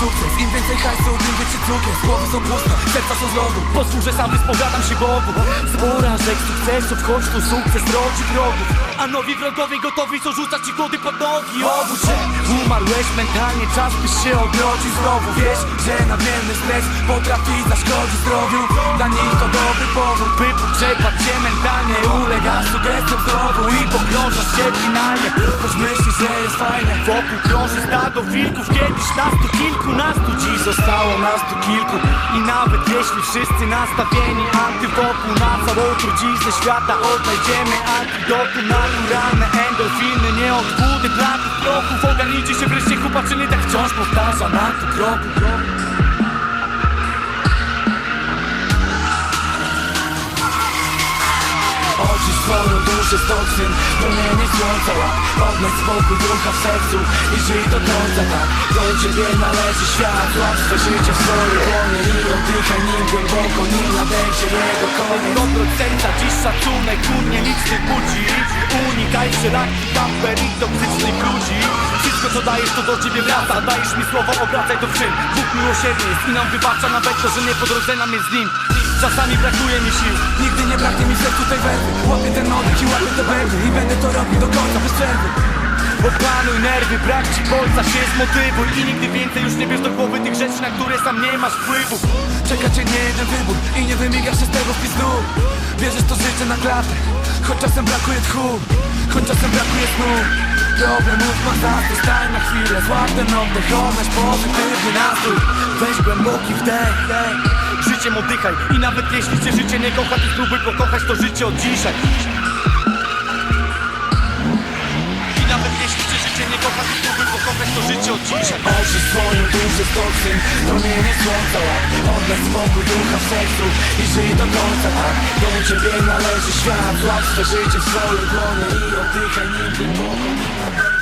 sukces. Im więcej hajsu, tym większy cukier. Głowy są puste, serca są z lodu. Że sam wyspowiadam się Bogu. Z porażek, sukcesów, choć tu sukces rodzi wrogów. A nowi wrogowie gotowi są rzucać ci głody pod nogi. Obudź się, umarłeś mentalnie, czas byś się odrodził znowu. Wiesz, że nadmierny stres potrafi zaszkodzić zdrowiu. Dla nich to dobry powód, By pogrzebać znowu I pogrążasz się finalnie. Choć myślisz, że jest fajne Wokół krąży stado wilków. Kiedyś nas tu kilkunastu Dziś zostało nas tu kilku. I nawet jeśli wszyscy nastawieni Anty wokół na całą truciznę świata Odnajdziemy antidotum naturalne. Endorfiny, nie odbudy dla tych kroków Ogarnijcie się wreszcie chłopaczyny Tak wciąż powtarza na tu kroku Oczyść swoją duszę z toksyn Promienie słońca łap Odnajdź spokój ducha w sercu I żyj do końca tak. Do ciebie należy świat Złap swe życie w swoje dłonie. I oddychaj nim głęboko Nim nadejdzie jego koniec Dobroć serca, dziś szacunek u nielicznych budzi. Unikaj wszelakich kamper i toksycznych ludzi co dajesz to do ciebie wraca. Dajesz mi słowo, obracaj to w czyn Bóg miłosierny jest i nam wybacza Nawet to, że nie po drodze nam jest z nim. Czasami brakuje mi sił. Nigdy nie braknie mi sercu tej werwy. Łapię ten oddech i łapię te bęby I będę to robił do końca bez przerwy. Opanuj nerwy, brak ci bolca się zmotywuj I nigdy więcej już nie bierz do głowy tych rzeczy, na które sam nie masz wpływu. Czeka cię nie jeden wybór I nie wymigasz się z tego w pizdu. Bierzesz to życie na klatę Choć czasem brakuje tchu Choć czasem brakuje snu. Problemów ma zastój Stań na chwilę, złap ten oddech Odnajdź pozytywny nastrój. Weź głęboki wdech. Życiem oddychaj I nawet jeśli cię życie nie kocha To spróbuj pokochać to życie od dzisiaj. I nawet jeśli cię życie nie kocha To spróbuj pokochać to życie od dzisiaj z toksyn Promienie słońca łap Odnajdź spokój ducha w sercu I żyj do końca tak? Do ciebie należy świat Złap swe życie w swoje dłonie I oddychaj nim głęboko